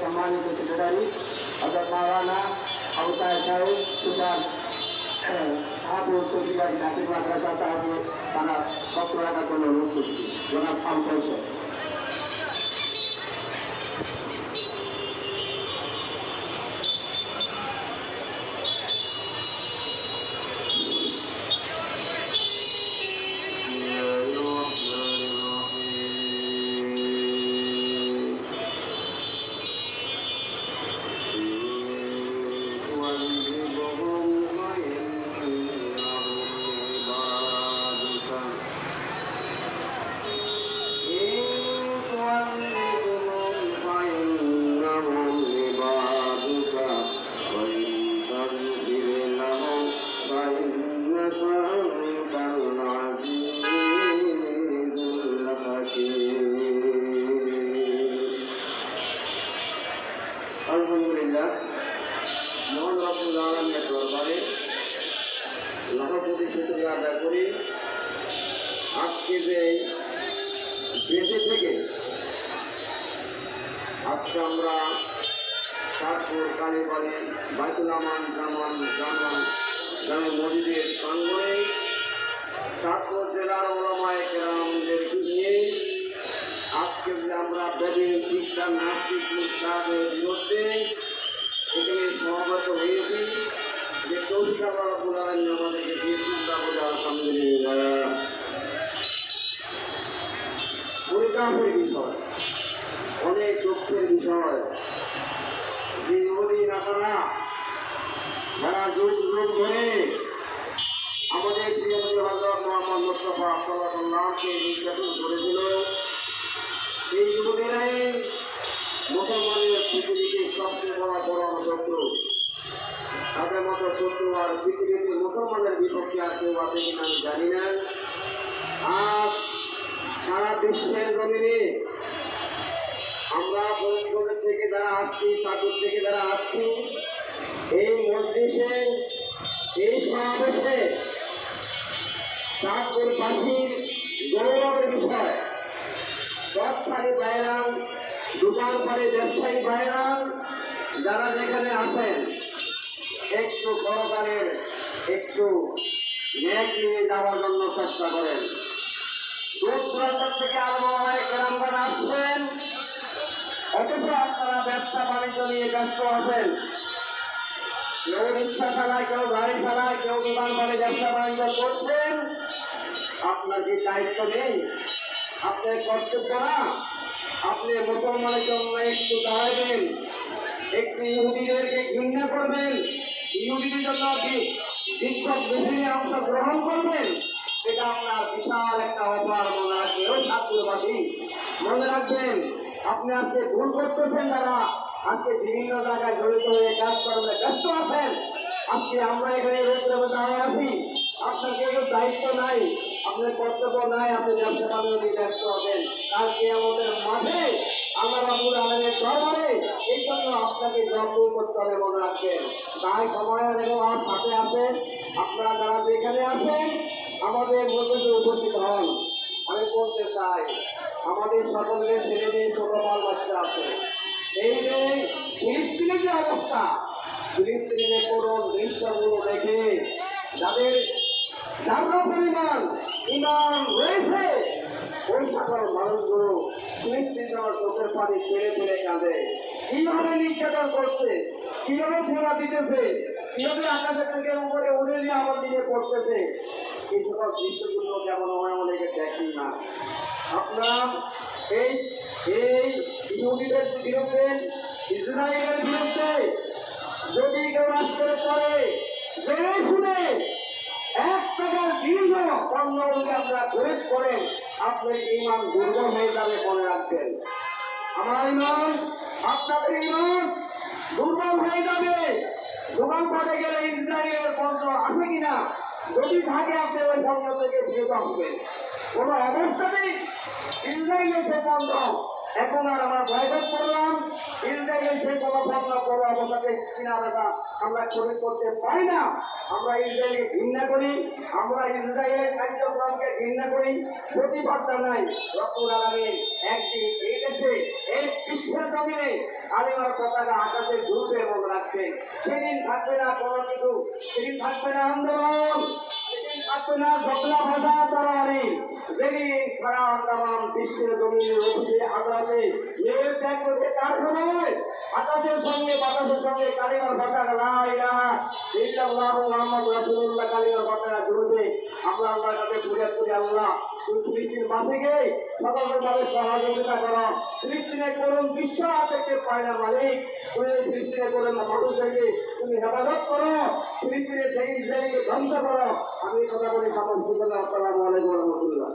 सम्मानित सेक्रेटरी अगर मौलाना अवतार साहेब सुधार आप लोग तो जिला विधानसभा चाहता है कि हमारा खाना सबको अनुरोध जनाब अवतार साहब রাবুল আলমের দরবারে লাখপতি শুক্রিয়া আদায় আজকে যে আমরা শাহপুর কালীবাড়ি খ্রিস্টান নাস্তিক বিরুদ্ধে এখানে সমাগত হয়েছি যে তৌফিক আল্লাহ আলামিন আমাদেরকে দিয়েছেন তা বলে আলহামদুলিল্লাহ। পরিকাফের বিষয়, অনেক দুঃখের বিষয়। ইহুদি নাসারা যারা যুগ যুগ ধরে আমাদের প্রিয় নবী হযরত মুহাম্মদ মুস্তাফা নির্যাতন করেছিল এই যুবকেরাই মুসলমানের পৃথিবীতে সবচেয়ে বড় বড় শত্রু শত্রু আর পৃথিবীতে মুসলমানের বিপক্ষে আর কেউ আছে কিনা আমি জানি না। আজ সারা বিশ্বের জমিনে আমরা ফরিদপুর থেকে যারা আসছি, সাগর থেকে যারা আসছি, এই মজলিসে, এই সমাবেশে চাঁদপুরবাসীর গৌরবের বিষয়। ব্যবসায়ী বাইরাম দোকান করে ব্যবসায়ী বাইরাম যারা যেখানে আছেন। একটু সরকারের একটু নিয়ে যাওয়ার জন্য চেষ্টা করেন। থেকে গ্রামগণ আসছেন। অথচ আপনারা ব্যবসা, বাণিজ্য নিয়ে ব্যস্ত আছেন। কেউ রিক্সা চালায়, কেউ গাড়ি চালায়, কেউ দোকান করে ব্যবসা, বাণিজ্য করছেন। আপনার যে দায়িত্ব নেই? আপনার কর্তব্য না? আপনি মুসলমানের জন্য একটু দাঁড়াবেন, একটু ইহুদিদেরকে ঘৃণা করবেন। ইহুদিদের জন্য বিক্ষোভ মিছিলে অংশগ্রহণ করবেন এটা আপনার বিশাল একটা অফার। মনে রাখবেন, ও ছাত্রবাসী, মনে রাখবেন, আপনি আজকে ভুল করতেছেন যারা, আজকে বিভিন্ন জায়গায় জড়িত হয়ে কাজ কর্মে ব্যস্ত আছেন, আজকে আমরা এখানে রোদ্রে দাঁড়িয়ে আছি? আপনার কোনো দায়িত্ব নাই, আপনার কর্তব্য নাই, আপনি ব্যবসা বাণিজ্য ব্যস্ত হবেন কালকে আমাদের মাঠে আল্লাহ রাবুল আলমের দরবারে এই জন্য আপনাকে যত্ন করতে হবে, মনে রাখবেন। তাই সময় আর সাথে আছেন আপনারা যারা যেখানে আছেন, আমাদের মধ্যে উপস্থিত হন। আমি বলতে চাই। আমাদের সকলের ছেলে ছোট বাল বাচ্চা আছে। এই যে ফিলিস্তিনের যে অবস্থা, ফিলিস্তিনের করুন দৃশ্যগুলো দেখে যাদের যারা পরিমাণ রয়েছে ওই সকল মানুষগুলো যাওয়ার চোখের পানি ছেড়ে ছেড়ে কাঁদে। কীভাবে নির্যাতন করছে? কীভাবে ফোনা দিতেছে? কীভাবে আকাশের থেকে উপরে উড়ে নিয়ে আমার দিকে পড়তেছে? এই সকল দৃশ্যগুলো যেমন হয় অনেকে দেখি না। আপনার এই এই ইহুদিদের বিরুদ্ধে, ইসরায়েলের বিরুদ্ধে যদি কেউ আজকের পরে জেনে শুনে এক টাকার দীর্ঘ পণ্য আপনারা খরিদ করেন আপনার ইমান দুর্বল হয়ে যাবে মনে রাখবেন। আমার ইমান আপনার ইমান দুর্বল হয়ে যাবে। দোকান পাতে গেলে ইসরায়েলের পণ্য আছে কিনা, যদি থাকে আপনি ওই পণ্য থেকে ফিরত আসবেন কোনো অবস্থাতেই ইসরায়েলের সে পণ্য এখন আর আমরা বয়কট করলাম। ইসরায়েলের এসে কোনো ভগ্ন বড় অবস্থাতে কিনারাটা আমরা ছবি করতে পারি না। আমরা ইসরায়েলকে ঘৃণা করি, আমরা ইসরায়েলের কার্যক্রমকে ঘৃণা করি। প্রতিবাদ জানাই রকুল আলমী একদিন এই দেশে, এই বিশ্বের জমিনে আলিমার পতাকা আকাশে ঘুরবে এবং রাখবে। সেদিন থাকবে না কোনো কিছু, সেদিন থাকবে না আন্দোলন, সেদিন থাকবে না জগলা ভাষা যেদিন সারা আন্দামান বিশ্বের জমিনের অফিসে আদালতে লেল ত্যাগ করবে তার সময় আকাশের সঙ্গে, বাতাসের সঙ্গে কালিমার পতাকা লা ইল্লাল্লাহু তুমি সহযোগিতা করো। বিশ্ব থেকে পায় না মালিক, তুমি এই ফিলিস্তিনের করুন মানুষদেরকে তুমি হেফাজত করো ফিলিস্তিনের থেকে ইসরায়েলকে ধ্বংস করো। আমি কথা বলে সামনে আসসালামু আলাইকুম রহমতুল্লাহ।